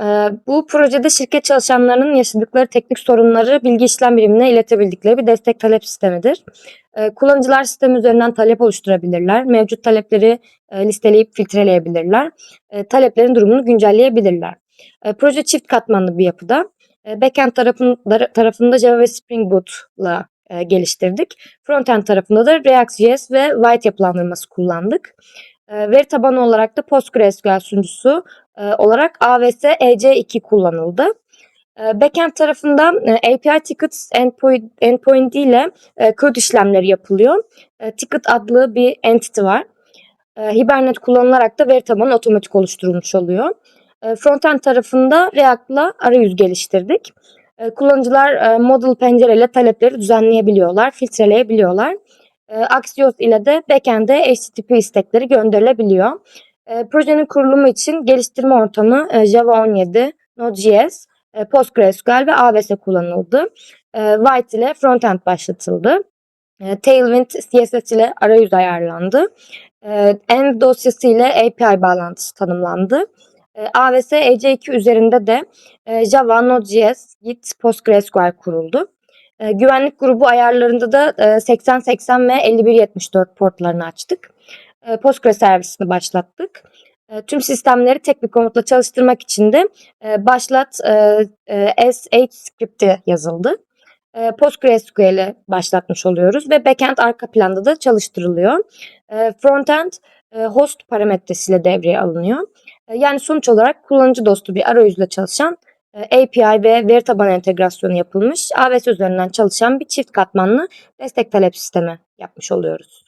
Eee, bu projede şirket çalışanlarının yaşadıkları teknik sorunları bilgi işlem birimine iletebildikleri bir destek talep sistemidir. Eee, kullanıcılar sistem üzerinden talep oluşturabilirler. Mevcut talepleri eee, listeleyip filtreleyebilirler. Eee, taleplerin durumunu güncelleyebilirler. Eee, proje çift katmanlı bir yapıda. Backend tarafında, tarafında Java ve Spring Boot'la geliştirdik. Frontend tarafında da React.js ve White yapılandırması kullandık. Eee, veri tabanı olarak da PostgreSQL sunucusu eee, olarak AWS EC2 kullanıldı. Eee, backend tarafında eee, API Tickets endpoint, ile eee, kod işlemleri yapılıyor. Ticket adlı bir entity var. Hibernate kullanılarak da veri tabanı otomatik oluşturulmuş oluyor. Frontend tarafında React'la arayüz geliştirdik. Kullanıcılar model pencereyle talepleri düzenleyebiliyorlar, filtreleyebiliyorlar. Eee, Axios ile de backend'e HTTP istekleri gönderilebiliyor. Eee, projenin kurulumu için geliştirme ortamı eee, Java 17, Node.js, eee, PostgreSQL ve AWS kullanıldı. Eee, White ile frontend başlatıldı. Tailwind CSS ile arayüz ayarlandı. End dosyası ile API bağlantısı tanımlandı. AWS EC2 üzerinde de eee, Java, Node.js, Git, PostgreSQL kuruldu. Eee, güvenlik grubu ayarlarında da eee, 8080 ve 5174 portlarını açtık. Eee, Postgres servisini başlattık. Eee, tüm sistemleri tek bir komutla çalıştırmak için de eee, başlat eee, eee, sh script'i yazıldı. Eee, PostgreSQL'i başlatmış oluyoruz ve backend arka planda da çalıştırılıyor. Eee, frontend eee, host parametresiyle devreye alınıyor. Eee, yani sonuç olarak kullanıcı dostu bir arayüzle çalışan API ve veri tabanı entegrasyonu yapılmış AWS üzerinden çalışan bir çift katmanlı destek talep sistemi yapmış oluyoruz.